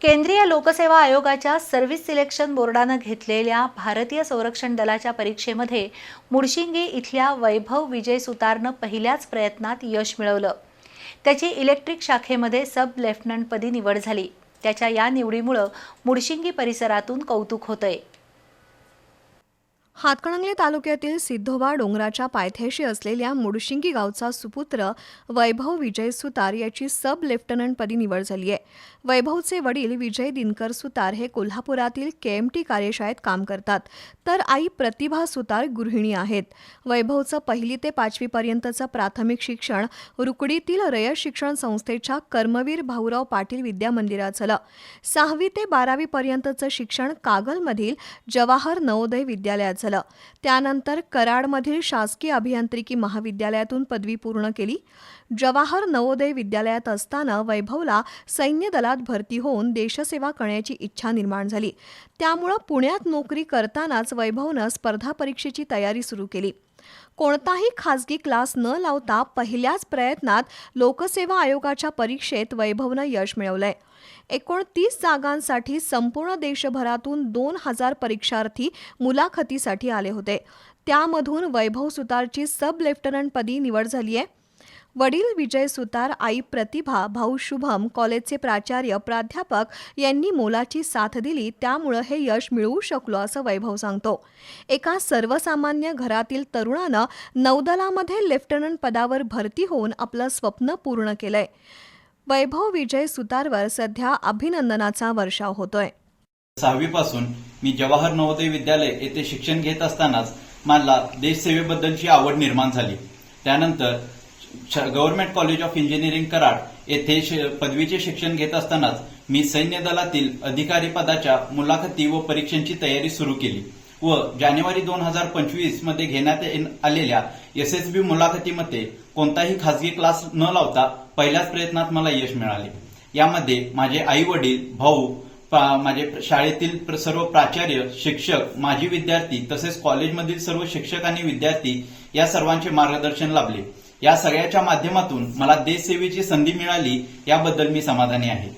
केंद्रीय लोकसेवा आयोगाच्या सर्व्हिस सिलेक्शन बोर्डानं घेतलेल्या भारतीय संरक्षण दलाच्या परीक्षेमध्ये मुडशिंगी इथल्या वैभव विजय सुतारनं पहिल्याच प्रयत्नात यश मिळवलं. त्याची इलेक्ट्रिक शाखेमध्ये सब लेफ्टनंटपदी निवड झाली. त्याच्या या निवडीमुळं मुडशिंगी परिसरातून कौतुक होतंय. हातकणंगले तालुक्यातील सिद्धोबा डोंगराच्या पायथ्याशी असलेल्या मुडशिंगी गावचा सुपुत्र वैभव विजय सुतार याची सब लेफ्टनंटपदी निवड झाली आहे. वैभवचे वडील विजय दिनकर सुतार हे कोल्हापुरातील केएमटी कार्यशाळेत काम करतात. तर आई प्रतिभा सुतार गृहिणी आहेत. वैभवचं पहिली ते पाचवीपर्यंतचं प्राथमिक शिक्षण रुकडीतील रयत शिक्षण संस्थेच्या कर्मवीर भाऊराव पाटील विद्या मंदिरात झालं. सहावी ते बारावीपर्यंतचं शिक्षण कागलमधील जवाहर नवोदय विद्यालयात झालं. त्यानंतर कराडमधील शासकीय अभियांत्रिकी महाविद्यालयातून पदवी पूर्ण केली. जवाहर नवोदय विद्यालयात असताना वैभवला सैन्य दलात भरती होऊन देशसेवा करण्याची इच्छा निर्माण झाली. त्यामुळं पुण्यात नोकरी करतानाच वैभवनं स्पर्धा परीक्षेची तयारी सुरू केली. कोणताही खासगी क्लास न लावता पहिल्याच प्रयत्नात लोकसेवा आयोगाच्या परीक्षेत वैभवनं यश मिळवलंय. एकोणतीस जागांसाठी संपूर्ण देशभरातून दोन हजार परीक्षार्थी मुलाखतीसाठी आले होते. त्यामधून वैभव सुतारची सब लेफ्टनंटपदी निवड झाली आहे वडील विजय सुतार आई प्रतिभा भाऊ शुभम कॉलेजचे प्राचार्य प्राध्यापक यांनी मोलाची साथ दिली त्यामुळं हे यश मिळवू शकलो असं वैभव सांगतो. एका सर्वसामान्य घरातील तरुणानं नौदलामध्ये लेफ्टनंट पदावर भरती होऊन आपलं स्वप्न पूर्ण केलंय. वैभव विजय सुतारवर सध्या अभिनंदनाचा वर्षाव होतोय. सहावीपासून मी जवाहर नवोदय विद्यालय येथे शिक्षण घेत असतानाच मला देशसेवेबद्दलची आवड निर्माण झाली. त्यानंतर government college of engineering Karad येथे पदवीचे शिक्षण घेत असतानाच मी सैन्य दलातील अधिकारी पदाच्या मुलाखती व परीक्षांची तयारी सुरू केली व जानेवारी दोन हजार पंचवीसमध्ये घेण्यात येन- आलेल्या एसएसबी मुलाखतीमध्ये कोणताही खासगी क्लास न लावता पहिल्याच प्रयत्नात मला यश मिळाले. यामध्ये माझे आई वडील भाऊ माझे शाळेतील सर्व प्राचार्य शिक्षक माजी विद्यार्थी तसेच कॉलेजमधील सर्व शिक्षक आणि विद्यार्थी या सर्वांचे मार्गदर्शन लाभले. या सगळ्याच्या माध्यमातून मला देशसेवेची संधी मिळाली याबद्दल मी समाधानी आहे.